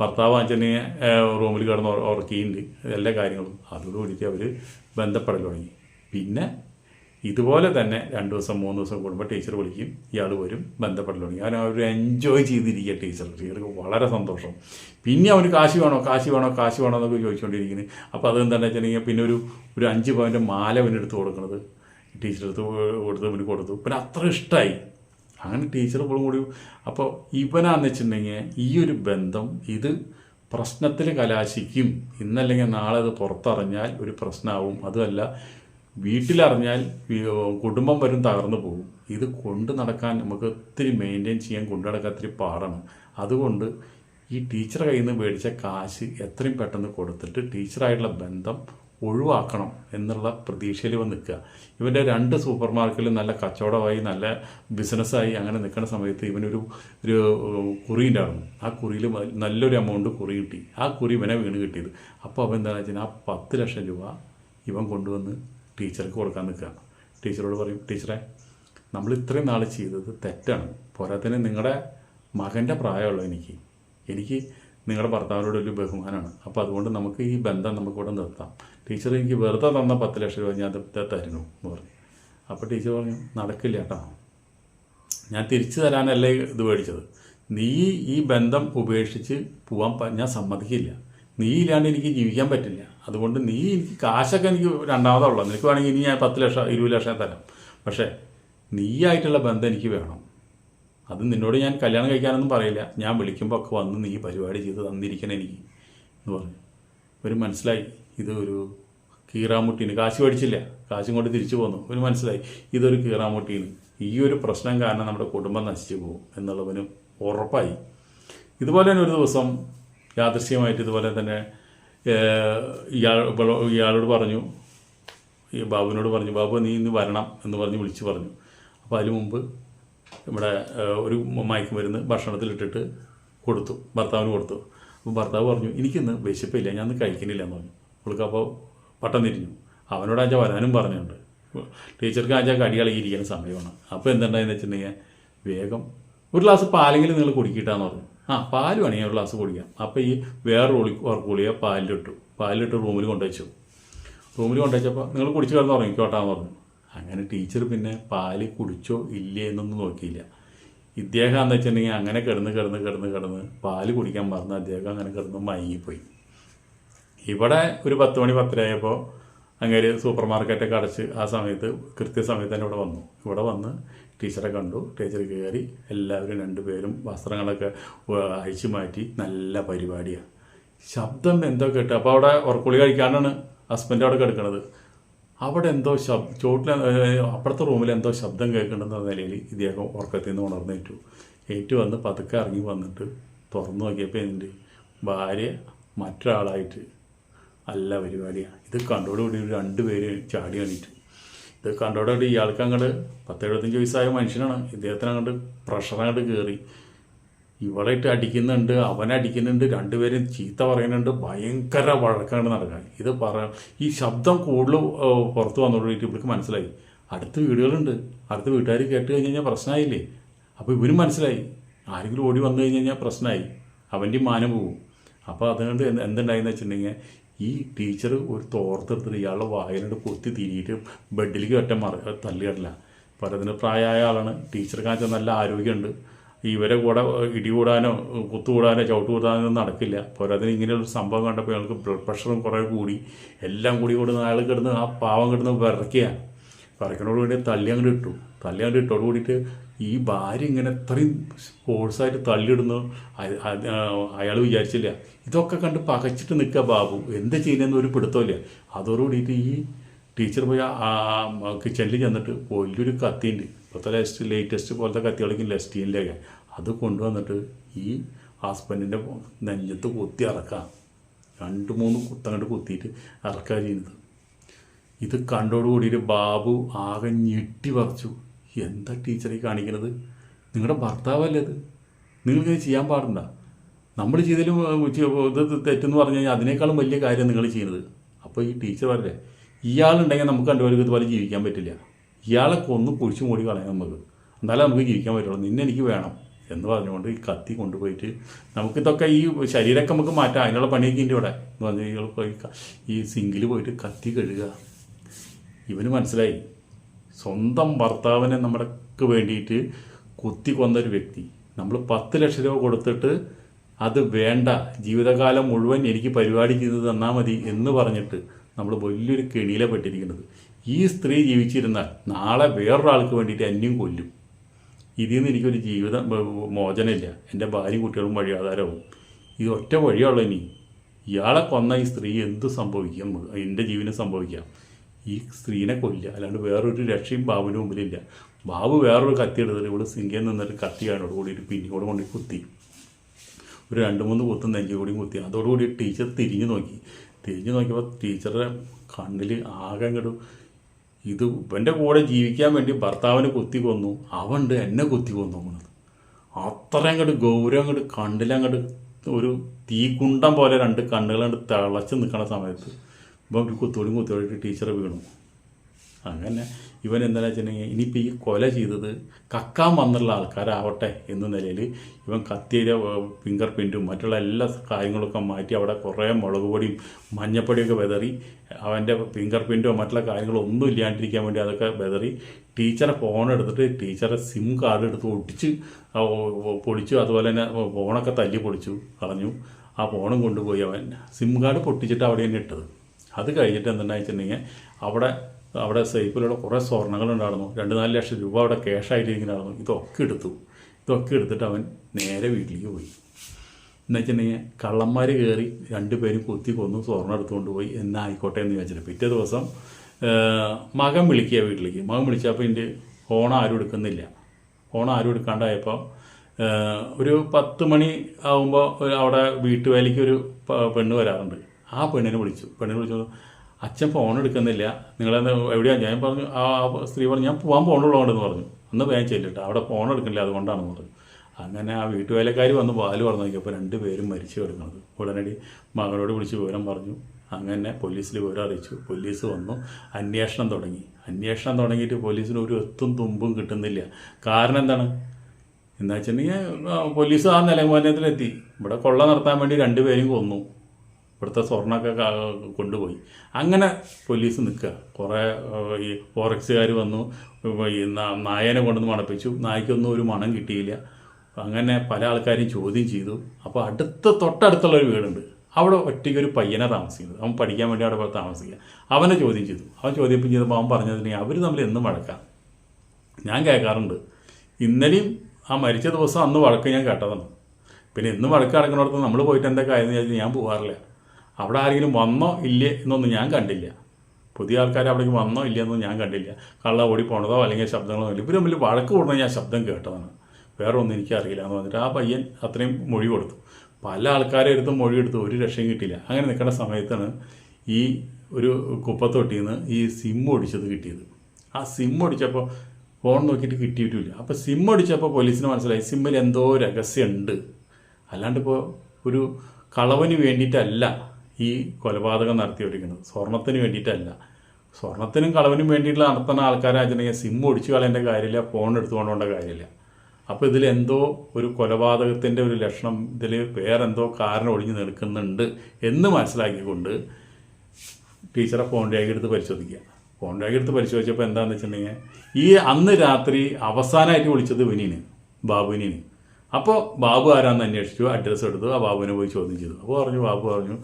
ഭർത്താവ് അഞ്ചനെ റൂമിൽ കിടന്ന് ഉറ- ഉറക്കിയിട്ടുണ്ട്. എല്ലാ കാര്യങ്ങളും. അതോടുകൂടിയിട്ട് അവർ ബന്ധപ്പെടൽ തുടങ്ങി. പിന്നെ ഇതുപോലെ തന്നെ രണ്ട് ദിവസം മൂന്ന് ദിവസം കൂടുമ്പോൾ ടീച്ചർ വിളിക്കും. ഇയാൾ വരും ബന്ധപ്പെടൽ തുടങ്ങി. അവൻ അവർ എൻജോയ് ചെയ്തിരിക്കുക ടീച്ചർ. ടീച്ചർക്ക് വളരെ സന്തോഷം. പിന്നെ അവന് കാശ് വേണോ കാശ് വേണോ കാശ് വേണോ എന്നൊക്കെ ചോദിച്ചുകൊണ്ടിരിക്കുന്നത് അപ്പോൾ അതെന്താണെന്ന് വെച്ചിട്ടുണ്ടെങ്കിൽ പിന്നെ ഒരു ഒരു അഞ്ച് പവന്റെ മാല അവനെടുത്ത് കൊടുക്കുന്നത് ടീച്ചറെടുത്ത് കൊടുത്ത് അവന് കൊടുത്തു. പിന്നെ അത്ര ഇഷ്ടമായി അങ്ങനെ ടീച്ചർ ഇപ്പോഴും കൂടി അപ്പോൾ ഇവനാന്ന് വെച്ചിട്ടുണ്ടെങ്കിൽ ഈ ഒരു ബന്ധം ഇത് പ്രശ്നത്തിൽ കലാശിക്കും. ഇന്നല്ലെങ്കിൽ നാളെ അത് പുറത്തറിഞ്ഞാൽ ഒരു പ്രശ്നമാവും അതുമല്ല വീട്ടിലറിഞ്ഞാൽ കുടുംബം വരും തകർന്നു പോകും. ഇത് കൊണ്ട് നടക്കാൻ നമുക്ക് ഒത്തിരി മെയിന്റെയിൻ ചെയ്യാൻ കൊണ്ടു നടക്കാൻ ഒത്തിരി പാടാണ്. അതുകൊണ്ട് ഈ ടീച്ചറെ കയ്യിൽ നിന്ന് മേടിച്ച കാശ് എത്രയും പെട്ടെന്ന് കൊടുത്തിട്ട് ടീച്ചറായിട്ടുള്ള ബന്ധം ഒഴിവാക്കണം എന്നുള്ള പ്രതീക്ഷയിൽ വന്ന് നിൽക്കുക. ഇവന്റെ രണ്ട് സൂപ്പർ മാർക്കറ്റിൽ നല്ല കച്ചവടമായി നല്ല ബിസിനസ്സായി അങ്ങനെ നിൽക്കുന്ന സമയത്ത് ഇവനൊരു ഒരു കുറി ഉണ്ടായിരുന്നു. ആ കുറിയിൽ നല്ലൊരു എമൗണ്ട് കുറി കിട്ടി. ആ കുറി ഇവനെ വീണ് കിട്ടിയത്. അപ്പോൾ അവൻ എന്താണെന്ന് വെച്ചാൽ ആ പത്ത് ലക്ഷം രൂപ ഇവൻ കൊണ്ടുവന്ന് ടീച്ചർക്ക് കൊടുക്കാൻ നിൽക്കുകയാണ് ടീച്ചറോട് പറയും ടീച്ചറെ നമ്മൾ ഇത്രയും നാൾ ചെയ്തത് തെറ്റാണ്. പോരാത്തതിന് നിങ്ങളുടെ മകന്റെ പ്രായമുള്ളൂ എനിക്ക്. എനിക്ക് നിങ്ങളുടെ ഭർത്താവിനോട് ഒരു ബഹുമാനമാണ്. അപ്പോൾ അതുകൊണ്ട് നമുക്ക് ഈ ബന്ധം നമുക്കിവിടെ നിർത്താം. ടീച്ചർ എനിക്ക് വെറുതെ തന്ന പത്ത് ലക്ഷം രൂപ ഞാൻ തരുന്നു എന്ന് പറഞ്ഞു. അപ്പോൾ ടീച്ചർ പറഞ്ഞു നടക്കില്ല കേട്ടോ. ഞാൻ തിരിച്ചു തരാനല്ലേ ഇത് മേടിച്ചത്. നീ ഈ ബന്ധം ഉപേക്ഷിച്ച് പോകാൻ പ- ഞാൻ സമ്മതിക്കില്ല. നീ ഇല്ലാണ്ട് എനിക്ക് ജീവിക്കാൻ പറ്റില്ല. അതുകൊണ്ട് നീ എനിക്ക് കാശൊക്കെ എനിക്ക് രണ്ടാമതുള്ളൂ നിനക്ക് വേണമെങ്കിൽ ഇനി ഞാൻ പത്ത് ലക്ഷം ഇരുപത് ലക്ഷം തരാം. പക്ഷേ നീയായിട്ടുള്ള ബന്ധം എനിക്ക് വേണം. അത് നിന്നോട് ഞാൻ കല്യാണം കഴിക്കാനൊന്നും പറയില്ല. ഞാൻ വിളിക്കുമ്പോൾ ഒക്കെ വന്ന് നീ പരിപാടി ചെയ്ത് തന്നിരിക്കണം എനിക്ക് എന്ന് പറഞ്ഞു. ഒരു മനസ്സിലായി. ഇത് ഒരു കീറാമുട്ടീന്. കാശ് മേടിച്ചില്ല. കാശും കൊണ്ട് തിരിച്ചു പോന്നു. ഒരു മനസ്സിലായി ഇതൊരു കീറാമുട്ടീന്. ഈ ഒരു പ്രശ്നം കാരണം നമ്മുടെ കുടുംബം നശിച്ചു പോകും എന്നുള്ളവന് ഉറപ്പായി. ഇതുപോലെ തന്നെ ഒരു ദിവസം യാദൃശ്യമായിട്ട് ഇതുപോലെ തന്നെ ഇയാൾ ഇയാളോട് പറഞ്ഞു ഈ ബാബുവിനോട് പറഞ്ഞു ബാബു നീ ഇന്ന് വരണം എന്ന് പറഞ്ഞ് വിളിച്ചു പറഞ്ഞു. അപ്പോൾ അതിന് മുമ്പ് ഇവിടെ ഒരു ഒരു മയക്കുമരുന്ന് ഭക്ഷണത്തിലിട്ടിട്ട് കൊടുത്തു. ഭർത്താവിന് കൊടുത്തു. അപ്പോൾ ഭർത്താവ് പറഞ്ഞു എനിക്കിന്ന് വിശപ്പില്ല. ഞാൻ കഴിക്കുന്നില്ല എന്ന് പറഞ്ഞു. അവൾക്ക് അപ്പോൾ തിരിഞ്ഞു അവനോട് ആച്ചാ വരാനും പറഞ്ഞിട്ടുണ്ട്. ടീച്ചർക്ക് ആച്ചാ കടികളിയിരിക്കുന്ന സമയമാണ്. അപ്പോൾ എന്തുണ്ടായെന്ന് വെച്ചിട്ടുണ്ടെങ്കിൽ വേഗം ഒരു ഗ്ലാസ് പാലെങ്കിലും നിങ്ങൾ കുടിക്കിട്ടാന്ന് പറഞ്ഞു. ആ പാൽ വേണമെങ്കിൽ ഒരു ഗ്ലാസ് കുടിക്കാം. അപ്പോൾ ഈ വേറെ ഉളി ഉറക്കുളിയെ പാലിലിട്ടു. പാലിലിട്ട് റൂമിൽ കൊണ്ടുവച്ചു. റൂമിൽ കൊണ്ടുവച്ചപ്പോൾ നിങ്ങൾ കുടിച്ച് കിടന്ന് ഉറങ്ങിക്കോട്ടാന്ന് പറഞ്ഞു. അങ്ങനെ ടീച്ചർ പിന്നെ പാൽ കുടിച്ചോ ഇല്ലേ എന്നൊന്നും നോക്കിയില്ല. ഇദ്ദേഹം എന്ന് വെച്ചിട്ടുണ്ടെങ്കിൽ അങ്ങനെ കിടന്ന് കിടന്ന് കിടന്ന് കിടന്ന് പാൽ കുടിക്കാൻ മറന്ന് അദ്ദേഹം അങ്ങനെ കിടന്ന് മയങ്ങിപ്പോയി. ഇവിടെ ഒരു പത്ത് മണി പത്തരയായപ്പോൾ അങ്ങേര് സൂപ്പർ മാർക്കറ്റൊക്കെ അടച്ച് ആ സമയത്ത് കൃത്യസമയത്ത് തന്നെ ഇവിടെ വന്നു. ഇവിടെ വന്ന് ടീച്ചറെ കണ്ടു. ടീച്ചർ കയറി എല്ലാവരും രണ്ടുപേരും വസ്ത്രങ്ങളൊക്കെ അഴിച്ചു മാറ്റി നല്ല പരിപാടിയാണ് ശബ്ദം എന്തോ കേട്ടു. അപ്പോൾ അവിടെ ഉറക്കുളി കഴിക്കാനാണ് ഹസ്ബൻഡ് അവിടെ കിടക്കുന്നത് അവിടെ എന്തോ ശബ് ചോട്ടിൽ അപ്പുറത്തെ റൂമിൽ എന്തോ ശബ്ദം കേൾക്കുന്നുണ്ടെന്ന നിലയിൽ ഇദ്ദേഹം ഉറക്കത്തിൽ നിന്ന് ഉണർന്നേറ്റു. ഏറ്റു വന്ന് പതുക്കെ ഇറങ്ങി വന്നിട്ട് തുറന്നു നോക്കിയപ്പോൾ എന്റെ ഭാര്യ മറ്റൊരാളായിട്ട് നല്ല പരിപാടിയാണ് ഇത് കണ്ടോടുകൂടി രണ്ടുപേര് ചാടി കണ്ടിട്ട് ഇത് കണ്ടോടുകൂടി ഇയാൾക്ക് അങ്ങോട്ട് പത്തെഴുപത്തഞ്ച് വയസ്സായ മനുഷ്യനാണ്. ഇദ്ദേഹത്തിന് അങ്ങോട്ട് പ്രഷർ അങ്ങോട്ട് കയറി ഇവളെ ഇട്ട് അടിക്കുന്നുണ്ട് അവനെ അടിക്കുന്നുണ്ട് രണ്ടുപേരും ചീത്ത പറയുന്നുണ്ട്. ഭയങ്കര വഴക്കാണ് നടക്കാൻ. ഇത് പറ ഈ ശബ്ദം കൂടുതൽ പുറത്ത് വന്നോണ്ടിട്ട് ഇവർക്ക് മനസ്സിലായി. അടുത്ത വീടുകളുണ്ട്. അടുത്ത വീട്ടുകാർ കേട്ട് കഴിഞ്ഞ് കഴിഞ്ഞാൽ പ്രശ്നമായില്ലേ അപ്പോൾ ഇവനും മനസ്സിലായി. ആരെങ്കിലും ഓടി വന്നു കഴിഞ്ഞ് കഴിഞ്ഞാൽ പ്രശ്നമായി അവന്റെ മാനം പോകും അപ്പോൾ അതുകൊണ്ട് എന്ത് എന്തുണ്ടായെന്ന് വെച്ചിട്ടുണ്ടെങ്കിൽ ഈ ടീച്ചർ ഒരു തോർത്തെടുത്തിട്ട് ഇയാളുടെ വായനോട് കുത്തി തിരിയിട്ട് ബെഡിലേക്ക് ഒറ്റ മറ തള്ളിയിടില്ല പലതിന് പ്രായമായ ആളാണ്. ടീച്ചർ കാണിച്ചാൽ നല്ല ആരോഗ്യമുണ്ട്. ഇവരെ കൂടെ ഇടികൂടാനോ കുത്തുകൂടാനോ ചവിട്ട് കൂടാനോ ഒന്നും നടക്കില്ല. പോരാതിന് ഇങ്ങനെയൊരു സംഭവം കണ്ടപ്പോൾ അയാൾക്ക് ബ്ലഡ് പ്രഷറും കുറേ കൂടി. എല്ലാം കൂടി കൂടുന്ന അയാൾ കിടന്ന് ആ പാവം കിടന്ന് വിറയ്ക്കുക. വിറയ്ക്കണോട് വേണ്ടി തള്ളി അങ്ങോട്ട് ഇട്ടു. അങ്ങോട്ട് ഇട്ടോട് കൂടിയിട്ട് ഈ ഭാര്യ ഇങ്ങനെ ഇത്രയും ഫോഴ്സായിട്ട് തള്ളിയിടുന്നു. അയാൾ വിചാരിച്ചില്ല. ഇതൊക്കെ കണ്ട് പകച്ചിട്ട് നിൽക്കുക ബാബു. എന്താ ചെയ്യുന്നതെന്ന് ഒരു പിടുത്തമില്ല അതോടുകൂടിയിട്ട് ഈ ടീച്ചർ പോയി ആ കിച്ചണിൽ ചെന്നിട്ട് വലിയൊരു കത്തിയുണ്ട്. ഇപ്പോഴത്തെ ലെസ്റ്റ് ലേറ്റസ്റ്റ് പോലത്തെ കത്തികളൊക്കെ ലെസ്റ്റീനിലേക്ക് അത് കൊണ്ടുവന്നിട്ട് ഈ ഹസ്ബൻഡിന്റെ നെഞ്ചത്ത് കുത്തി ഇറക്കാം രണ്ട് മൂന്ന് കുത്തങ്ങോട്ട് കുത്തിയിട്ട് ഇറക്കുക ചെയ്യുന്നത്. ഇത് കണ്ടോടുകൂടിയിട്ട് ബാബു ആകെ ഞെട്ടി പറിച്ചു. എന്താ ടീച്ചറെ കാണിക്കുന്നത് നിങ്ങളുടെ ഭർത്താവല്ലേ അത് നിങ്ങൾക്കത് ചെയ്യാൻ പാടില്ല നമ്മൾ ചെയ്തതിലും ഇത് തെറ്റെന്ന് പറഞ്ഞു കഴിഞ്ഞാൽ അതിനേക്കാളും വലിയ കാര്യം നിങ്ങൾ ചെയ്യുന്നത്. അപ്പോൾ ഈ ടീച്ചർ പറയേ ഇയാളുണ്ടെങ്കിൽ നമുക്ക് രണ്ടുപേർക്ക് ഇതുപോലെ ജീവിക്കാൻ പറ്റില്ല. ഇയാളെ കൊന്ന് പൊഴിച്ചു മൂടി കളയാം നമുക്ക്. എന്നാലേ നമുക്ക് ജീവിക്കാൻ പറ്റുള്ളൂ. നിന്നെ എനിക്ക് വേണം എന്ന് പറഞ്ഞുകൊണ്ട് ഈ കത്തി കൊണ്ടുപോയിട്ട് നമുക്കിതൊക്കെ ഈ ശരീരമൊക്കെ നമുക്ക് മാറ്റാം. അതിനുള്ള പണിയൊക്കെ ഉണ്ട് ഇവിടെ. എന്ന് പറഞ്ഞാൽ ഈ സിങ്കിൽ പോയിട്ട് കത്തി കഴുകുക. ഇവന് മനസ്സിലായി. സ്വന്തം ഭർത്താവിനെ നമ്മൾക്ക് വേണ്ടിയിട്ട് കുത്തി കൊന്നൊരു വ്യക്തി. നമ്മൾ പത്ത് ലക്ഷം രൂപ കൊടുത്തിട്ട് അത് വേണ്ട ജീവിതകാലം മുഴുവൻ എനിക്ക് പരിപാടി ചെയ്ത് തന്നാൽ മതി എന്ന് പറഞ്ഞിട്ട് നമ്മൾ വലിയൊരു കെണിയിലെ പെട്ടിരിക്കുന്നത്. ഈ സ്ത്രീ ജീവിച്ചിരുന്നാൽ നാളെ വേറൊരാൾക്ക് വേണ്ടിയിട്ട് അന്യം കൊല്ലും. ഇതിൽ നിന്ന് എനിക്കൊരു ജീവിത മോചനമില്ല. എന്റെ ഭാര്യയും കുട്ടികളും വഴിയാധാരവും ഇത് ഒറ്റ വഴിയുള്ള ഇനി. ഇയാളെ കൊന്ന ഈ സ്ത്രീ എന്ത് സംഭവിക്കും? എന്റെ ജീവന് സംഭവിക്കാം. ഈ സ്ത്രീനെ കൊല്ലുക. അല്ലാണ്ട് വേറൊരു രക്ഷയും ബാബുവിന് മുമ്പിലില്ല. ബാബു വേറൊരു കത്തി എടുത്തിട്ട് ഇവിടെ സിംഗിൽ നിന്നിട്ട് കത്തിയാണോട് ഒരു പിന്നോട് കൊണ്ട് കുത്തി. ഒരു രണ്ട് മൂന്ന് കുത്തും നെഞ്ചു കൂടി കുത്തി. അതോടുകൂടി ടീച്ചർ തിരിഞ്ഞു നോക്കി. തിരിഞ്ഞു നോക്കിയപ്പോൾ ടീച്ചറുടെ കണ്ണിൽ ആകെ ഇത് ഇവന്റെ കൂടെ ജീവിക്കാൻ വേണ്ടി ഭർത്താവിനെ കുത്തി കൊന്നു. അവണ്ട് എന്നെ കുത്തി കൊന്നു പോണത് അത്ര അങ്ങോട്ട് ഗൗരവം അങ്ങോട്ട് കണ്ണിലങ്ങോട്ട് ഒരു തീകുണ്ടം പോലെ രണ്ട് കണ്ണുകളങ്ങോട്ട് തിളച്ച് നിൽക്കുന്ന സമയത്ത് ഒരു കുത്തോടി കുത്തോടി ടീച്ചർ വീണു. അങ്ങനെ ഇവൻ എന്താണെന്ന് വെച്ചിട്ടുണ്ടെങ്കിൽ ഇനിയിപ്പോൾ ഈ കൊല ചെയ്തത് കക്കാൻ വന്നുള്ള ആൾക്കാരാവട്ടെ എന്ന നിലയിൽ ഇവൻ കത്തിയുടെ ഫിംഗർ പ്രിന്റും മറ്റുള്ള എല്ലാ കാര്യങ്ങളൊക്കെ മാറ്റി അവിടെ കുറേ മുളക് പൊടിയും മഞ്ഞപ്പൊടിയൊക്കെ വെതറി അവന്റെ ഫിംഗർ പ്രിന്റോ മറ്റുള്ള കാര്യങ്ങളോ ഒന്നും ഇല്ലാണ്ടിരിക്കാൻ വേണ്ടി അതൊക്കെ വെതറി ടീച്ചറെ ഫോൺ എടുത്തിട്ട് ടീച്ചറെ സിം കാർഡ് എടുത്ത് ഒടിച്ച് പൊളിച്ചു അതുപോലെ തന്നെ ഫോണൊക്കെ തല്ലി പൊളിച്ചു കളഞ്ഞു. ആ ഫോണും കൊണ്ടുപോയി അവൻ സിം കാർഡ് പൊട്ടിച്ചിട്ട് അവിടെ തന്നെ ഇട്ടത്. അത് കഴിഞ്ഞിട്ട് എന്താണെന്ന് വെച്ചിട്ടുണ്ടെങ്കിൽ അവിടെ അവിടെ സേഫിലുള്ള കുറേ സ്വർണങ്ങളുണ്ടായിരുന്നു രണ്ട് നാല് ലക്ഷം രൂപ അവിടെ ക്യാഷ് ക്യാഷായിട്ടിരിക്കുന്നുണ്ടായിരുന്നു ഇതൊക്കെ എടുത്തു. ഇതൊക്കെ എടുത്തിട്ട് അവൻ നേരെ വീട്ടിലേക്ക് പോയി. എന്ന് വെച്ചിട്ടുണ്ടെങ്കിൽ കള്ളന്മാർ കയറി രണ്ടുപേരും കുത്തി കൊന്നു സ്വർണം എടുത്തുകൊണ്ട് പോയി. എന്നാ ആയിക്കോട്ടെ എന്ന് വിചാരിച്ചിട്ട്. പിറ്റേ ദിവസം മകൻ വിളിക്കുക വീട്ടിലേക്ക്. മകൻ വിളിച്ചപ്പോൾ എന്റെ ഫോൺ ആരും എടുക്കുന്നില്ല. ഫോൺ ആരും എടുക്കാണ്ടായപ്പോൾ ഒരു പത്ത് മണി ആകുമ്പോൾ അവിടെ വീട്ടുവേലയ്ക്ക് ഒരു പെണ്ണ് വരാറുണ്ട്. ആ പെണ്ണിനെ വിളിച്ചു. പെണ്ണിനെ വിളിച്ചു അച്ഛൻ ഫോൺ എടുക്കുന്നില്ല. നിങ്ങളെന്ന് എവിടെയാണ് ഞാൻ പറഞ്ഞു ആ സ്ത്രീ പറഞ്ഞു ഞാൻ പോകാൻ പോകണുള്ളതുകൊണ്ടെന്ന് പറഞ്ഞു. അന്ന് വേഗം ചെല്ലിട്ട് അവിടെ ഫോൺ എടുക്കുന്നില്ല അതുകൊണ്ടാണെന്ന് പറഞ്ഞു. അങ്ങനെ ആ വീട്ടുവേലക്കാർ വന്ന് പാൽ പറഞ്ഞു നോക്കിയപ്പോൾ രണ്ടുപേരും മരിച്ചു കിടക്കുന്നത്. ഉടനടി മകനോട് വിളിച്ച് വിവരം പറഞ്ഞു. അങ്ങനെ പോലീസിൽ വിവരം അറിയിച്ചു. പോലീസ് വന്നു. അന്വേഷണം തുടങ്ങി. അന്വേഷണം തുടങ്ങിയിട്ട് പോലീസിന് ഒരു എത്തും തുമ്പും കിട്ടുന്നില്ല. കാരണം എന്താണ്? എന്താ വെച്ചിട്ടുണ്ടെങ്കിൽ പോലീസ് ആ നിലവാരത്തിലെത്തി. ഇവിടെ കൊള്ള നടത്താൻ വേണ്ടി രണ്ടുപേരും കൊന്നു. ഇവിടുത്തെ സ്വർണമൊക്കെ കൊണ്ടുപോയി. അങ്ങനെ പോലീസ് നിൽക്കുക. കുറേ ഈ ഫോറക്സുകാർ വന്നു. ഈ നായനെ കൊണ്ടുവന്ന് മണപ്പിച്ചു. നായ്ക്കൊന്നും ഒരു മണം കിട്ടിയില്ല. അങ്ങനെ പല ആൾക്കാരും ചോദ്യം ചെയ്തു. അപ്പോൾ അടുത്ത തൊട്ടടുത്തുള്ള ഒരു വീടുണ്ട്. അവിടെ ഒറ്റയ്ക്ക് ഒരു പയ്യനെ താമസിക്കുന്നത്. അവൻ പഠിക്കാൻ വേണ്ടി അവിടെ താമസിക്കുക. അവനെ ചോദ്യം ചെയ്തു. അവൻ ചോദ്യം ചെയ്തപ്പോൾ അവൻ പറഞ്ഞതിന് അവർ തമ്മിൽ എന്നും വഴക്കാം ഞാൻ കേൾക്കാറുണ്ട്. ഇന്നലെയും ആ മരിച്ച ദിവസം അന്ന് വഴക്ക് ഞാൻ കേട്ടതാണ്. പിന്നെ ഇന്ന് വഴക്ക് നടക്കുന്നിടത്ത് നമ്മൾ പോയിട്ട് എന്തൊക്കെ കാര്യം ചോദിച്ചാൽ ഞാൻ പോകാറില്ല അവിടെ ആരെങ്കിലും വന്നോ ഇല്ലേ എന്നൊന്നും ഞാൻ കണ്ടില്ല. പുതിയ ആൾക്കാർ അവിടേക്ക് വന്നോ ഇല്ലേ എന്നൊന്നും ഞാൻ കണ്ടില്ല. കള്ള ഓടി പോണതോ അല്ലെങ്കിൽ ശബ്ദങ്ങളോ ഇല്ല ഇവർ തമ്മിൽ വഴക്ക് കൂടുന്നത് ഞാൻ ശബ്ദം കേട്ടതാണ്. വേറെ ഒന്നും എനിക്കറിയില്ല എന്ന് പറഞ്ഞിട്ട് ആ പയ്യൻ അത്രയും മൊഴി കൊടുത്തു. പല ആൾക്കാരെ എടുത്ത് മൊഴി എടുത്തു. ഒരു രക്ഷയും കിട്ടിയില്ല. അങ്ങനെ നിൽക്കുന്ന സമയത്താണ് ഈ ഒരു കുപ്പത്തൊട്ടിയിൽ നിന്ന് ഈ സിം ഒടിച്ചത് കിട്ടിയത്. ആ സിം ഒടിച്ചപ്പോൾ ഫോൺ നോക്കിയിട്ട് കിട്ടിയിട്ടില്ല. അപ്പോൾ സിം ഒടിച്ചപ്പോൾ പോലീസിന് മനസ്സിലായി. സിമ്മിൽ എന്തോ രഹസ്യമുണ്ട്. അല്ലാണ്ടിപ്പോൾ ഒരു കളവന് വേണ്ടിയിട്ടല്ല. ഈ കൊലപാതകം നടത്തിയിരിക്കുന്നത് സ്വർണത്തിന് വേണ്ടിയിട്ടല്ല. സ്വർണത്തിനും കളവിനും വേണ്ടിയിട്ടുള്ള നടത്തുന്ന ആൾക്കാരാണെന്നുണ്ടെങ്കിൽ സിം ഒടിച്ചു കളയേണ്ട കാര്യമില്ല ഫോൺ എടുത്തുകൊണ്ട് പോകേണ്ട കാര്യമില്ല. അപ്പോൾ ഇതിൽ എന്തോ ഒരു കൊലപാതകത്തിന്റെ ഒരു ലക്ഷണം ഇതിൽ വേറെന്തോ കാരണം ഒളിഞ്ഞു നിൽക്കുന്നുണ്ട് എന്ന് മനസ്സിലാക്കിക്കൊണ്ട് ടീച്ചറെ ഫോൺ രേഖ എടുത്ത് പരിശോധിക്കുക. ഫോൺ രേഖ എടുത്ത് പരിശോധിച്ചപ്പോൾ എന്താണെന്ന് വെച്ചിട്ടുണ്ടെങ്കിൽ ഈ അന്ന് രാത്രി അവസാനമായിട്ട് വിളിച്ചത് വിനീന് ബാബുവിനീന്. അപ്പോൾ ബാബു ആരാന്ന് അന്വേഷിച്ചു അഡ്രസ്സ് എടുത്തു ആ ബാബുവിനെ പോയി ചോദ്യം ചെയ്തു. അപ്പോൾ പറഞ്ഞു ബാബു പറഞ്ഞു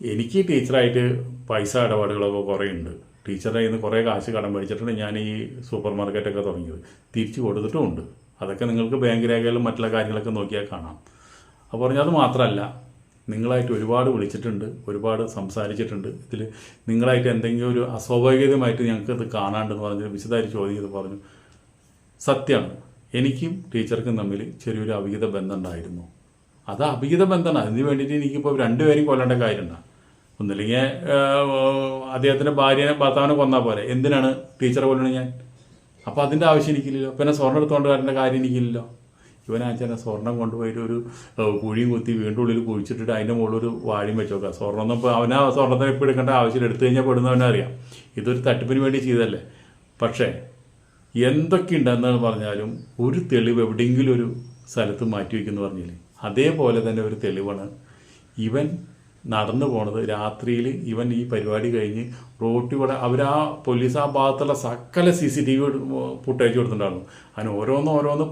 എനിക്ക് ടീച്ചറായിട്ട് പൈസ ഇടപാടുകളൊക്കെ കുറേ ഉണ്ട് ടീച്ചറുടെ കയ്യിൽ നിന്ന് കുറേ കാശ് കടം മേടിച്ചിട്ടാണ് ഞാൻ ഈ സൂപ്പർ മാർക്കറ്റൊക്കെ തുടങ്ങിയത്. തിരിച്ചു കൊടുത്തിട്ടുമുണ്ട് അതൊക്കെ നിങ്ങൾക്ക് ബാങ്ക് രേഖകളിലും മറ്റുള്ള കാര്യങ്ങളൊക്കെ നോക്കിയാൽ കാണാം. അപ്പോൾ പറഞ്ഞാൽ അത് മാത്രമല്ല നിങ്ങളായിട്ട് ഒരുപാട് വിളിച്ചിട്ടുണ്ട് ഒരുപാട് സംസാരിച്ചിട്ടുണ്ട്. ഇതിൽ നിങ്ങളായിട്ട് എന്തെങ്കിലും ഒരു അസ്വാഭാവികമായിട്ട് ഞങ്ങൾക്ക് ഇത് കാണാണ്ടെന്ന് പറഞ്ഞ് വിശദമായി ചോദ്യം പറഞ്ഞു. സത്യമാണ് എനിക്കും ടീച്ചർക്കും തമ്മിൽ ചെറിയൊരു അവിഹിത ബന്ധം ഉണ്ടായിരുന്നു. അത് അവിഹിത ബന്ധമാണ്. അതിന് വേണ്ടിയിട്ട് എനിക്കിപ്പോൾ രണ്ടുപേരും കൊല്ലേണ്ട കാര്യമുണ്ട. ഒന്നില്ലെങ്കിൽ അദ്ദേഹത്തിന്റെ ഭാര്യനെ ഭർത്താവിനെ കൊന്നാൽ പോരെ. എന്തിനാണ്? ടീച്ചറെ കൊല്ലണം ഞാൻ? അപ്പോൾ അതിന്റെ ആവശ്യം എനിക്കില്ലല്ലോ. പിന്നെ സ്വർണം എടുത്തുകൊണ്ട് വരേണ്ട കാര്യം എനിക്കില്ലല്ലോ. ഇവനാച്ചാൽ സ്വർണം കൊണ്ടുപോയിട്ട് ഒരു കുഴിയും കുത്തി വീണ്ടും ഉള്ളിൽ കുഴിച്ചിട്ടിട്ട് അതിന്റെ മുകളിൽ ഒരു വാഴയും വെച്ച് നോക്കുക സ്വർണം ഒന്നും ഇപ്പോൾ അവനാ സ്വർണത്തിന് ഇപ്പോൾ എടുക്കേണ്ട ആവശ്യം എടുത്തു കഴിഞ്ഞാൽ പെടുന്നവനെ അറിയാം. ഇതൊരു തട്ടിപ്പിന് വേണ്ടി ചെയ്തല്ലേ പക്ഷേ എന്തൊക്കെ ഉണ്ടെന്നാണ് പറഞ്ഞാലും ഒരു തെളിവ് എവിടെയെങ്കിലും ഒരു സ്ഥലത്ത് മാറ്റി വയ്ക്കുമെന്ന് പറഞ്ഞില്ലേ? അതേപോലെ തന്നെ ഒരു തെളിവാണ് ഇവൻ നടന്നു പോണത്. രാത്രിയിൽ ഇവൻ ഈ പരിപാടി കഴിഞ്ഞ് റോട്ടിലൂടെ അവർ ആ പോലീസ് ആ ഭാഗത്തുള്ള സകല C C T V footage കൊടുത്തിട്ടുണ്ടായിരുന്നു അതിന് ഓരോന്ന് ഓരോന്ന്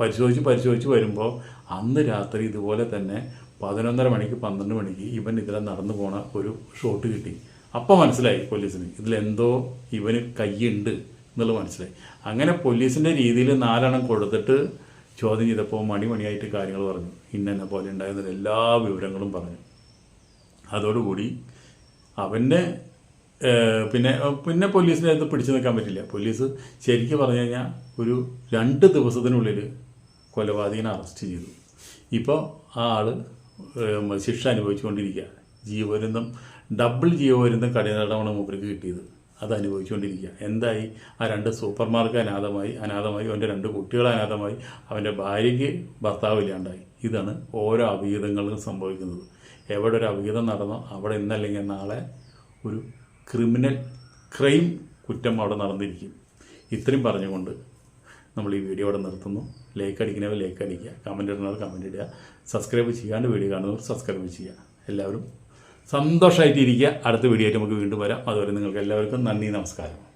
പരിശോധിച്ച് പരിശോധിച്ച് വരുമ്പോൾ അന്ന് രാത്രി ഇതുപോലെ തന്നെ പതിനൊന്നര മണിക്ക് പന്ത്രണ്ട് മണിക്ക് ഇവൻ ഇതിലെ നടന്നു പോണ ഒരു ഷോട്ട് കിട്ടി. അപ്പോൾ മനസ്സിലായി പോലീസിന് ഇതിലെന്തോ ഇവന് കയ്യുണ്ട് എന്നുള്ളത് മനസ്സിലായി. അങ്ങനെ പോലീസിന്റെ രീതിയിൽ നാലെണ്ണം കൊടുത്തിട്ട് ചോദ്യം ചെയ്തപ്പോൾ മണി മണിയായിട്ട് കാര്യങ്ങൾ പറഞ്ഞു. ഇന്നെന്നെ പോലെ ഉണ്ടായിരുന്ന എല്ലാ വിവരങ്ങളും പറഞ്ഞു. അതോടുകൂടി അവന്റെ പിന്നെ പിന്നെ പോലീസിനെ അത് പിടിച്ചു നിൽക്കാൻ പറ്റില്ല. പോലീസ് ശരിക്കും പറഞ്ഞു കഴിഞ്ഞാൽ ഒരു രണ്ട് ദിവസത്തിനുള്ളിൽ കൊലപാതകനെ അറസ്റ്റ് ചെയ്തു. ഇപ്പോൾ ആ ആൾ ശിക്ഷ അനുഭവിച്ചുകൊണ്ടിരിക്കുക. ജീവപര്യന്തം ഡബിൾ ജീവപര്യന്തം കഠിനമാണ് മൂപ്പർക്ക് കിട്ടിയത്. അത് അനുഭവിച്ചുകൊണ്ടിരിക്കുക. എന്തായി? ആ രണ്ട് സൂപ്പർ മാർക്കറ്റ് അനാഥമായി അനാഥമായി അവന്റെ രണ്ട് കുട്ടികൾ അനാഥമായി അവന്റെ ഭാര്യയ്ക്ക് ഭർത്താവ് ഇല്ലാണ്ടായി. ഇതാണ് ഓരോ അവിഹിതങ്ങളും സംഭവിക്കുന്നത്. എവിടെ ഒരു അവിഹിതം നടന്നോ അവിടെ ഇന്നല്ലെങ്കിൽ നാളെ ഒരു ക്രിമിനൽ ക്രൈം കുറ്റം അവിടെ നടന്നിരിക്കും. ഇത്രയും പറഞ്ഞുകൊണ്ട് നമ്മൾ ഈ വീഡിയോ അവിടെ നിർത്തുന്നു. ലൈക്ക് അടിക്കുന്നവർ ലൈക്ക് അടിക്കുക. കമന്റ് ഇടുന്നവർ കമന്റ് ഇടുക. സബ്സ്ക്രൈബ് ചെയ്യാണ്ട് വീഡിയോ കാണുന്നവർ സബ്സ്ക്രൈബ് ചെയ്യുക. എല്ലാവരും സന്തോഷമായിട്ടിരിക്കുക അടുത്ത വീഡിയോ ആയിട്ട് നമുക്ക് വീണ്ടും വരാം. അതുവരെ നിങ്ങൾക്ക് എല്ലാവർക്കും നന്ദി നമസ്കാരം.